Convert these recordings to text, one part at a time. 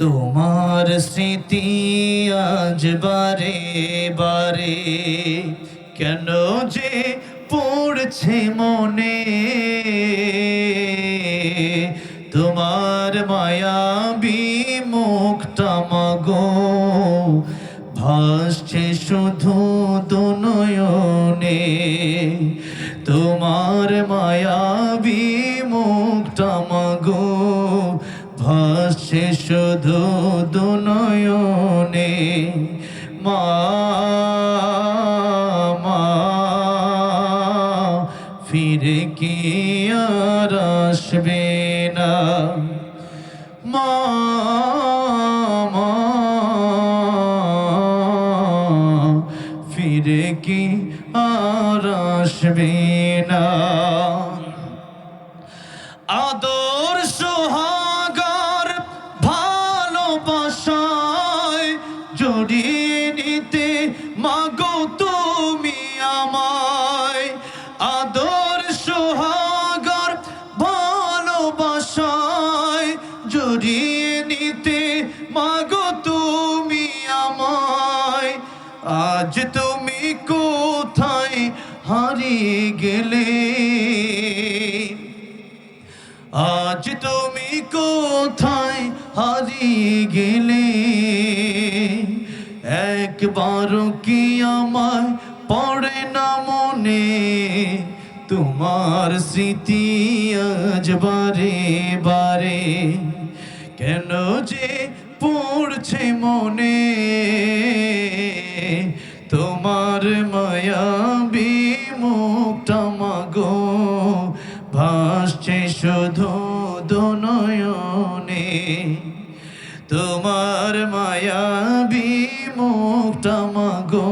তোমার স্মৃতি আজ বারে বারে, কেন যে পড়ছে মনে? তোমার মায়াবী মুখটা মাগো, ভাসছে শুধু দুনয়নে। তোমার মায়াবী মুখটা মাগো ভাসছে শুধু দুনয়নে। মা ফিরে কি আর আসবে না? মা, ফিরে কি আর আসবে না? আমায় আদর সোহাগার ভালোবাসায় জড়িয়ে নিতে মাগো তুমি আমায়। কোথায় হারিয়ে গেলে? আজ তুমি কোথায় হারিয়ে গেলে? একবার কি আমায় মনে তোমার স্মৃতি আজ বারে বারে। কেন যে পড়ছে মনে তোমার মায়াবী মুখটা মাগো, ভাসছে শুধু দুনয়নে। তোমার মায়াবী মুখটা মাগো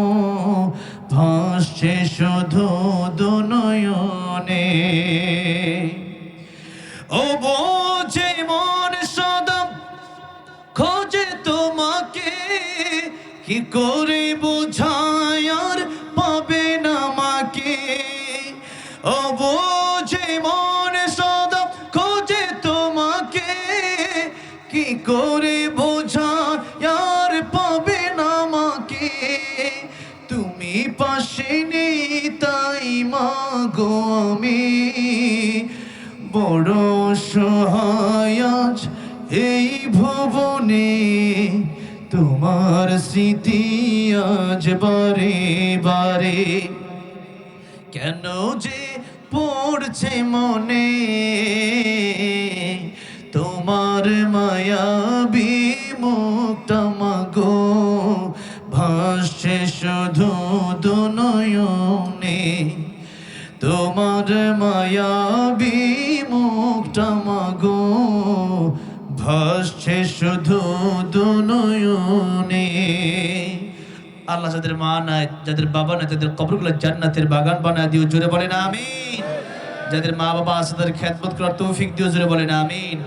ভাসছে শুধু দুনয়নে। ও বোঝে মন সদম, খোঁজে তোমাকে, কি করে বোঝায় আর পাবে না মাকে ও বোঝে মন সদা খোঁজে তোমাকে, কি করে বোঝায় মাগো আমি বড় সহায় এই ভুবনে তোমার স্মৃতি আজ বারে বারে। কেন যে পড়ছে মনে তোমার মায়াবী মুক্তা মাগো। ভাসছে শুধু দুনয়নে। তোমার মায়াবী মুখটা মাগো। ভাসছে শুধু দুনয়নে। আল্লাহ যাদের মা নাই, যাদের বাবা নাই, তাদের কবরগুলো জান্নাতের বাগান বানায় দিও, জোরে বলেন আমিন। যাদের মা বাবা আছে, তাদের খেদমত করার তৌফিক দিও, জোরে বলেন আমিন।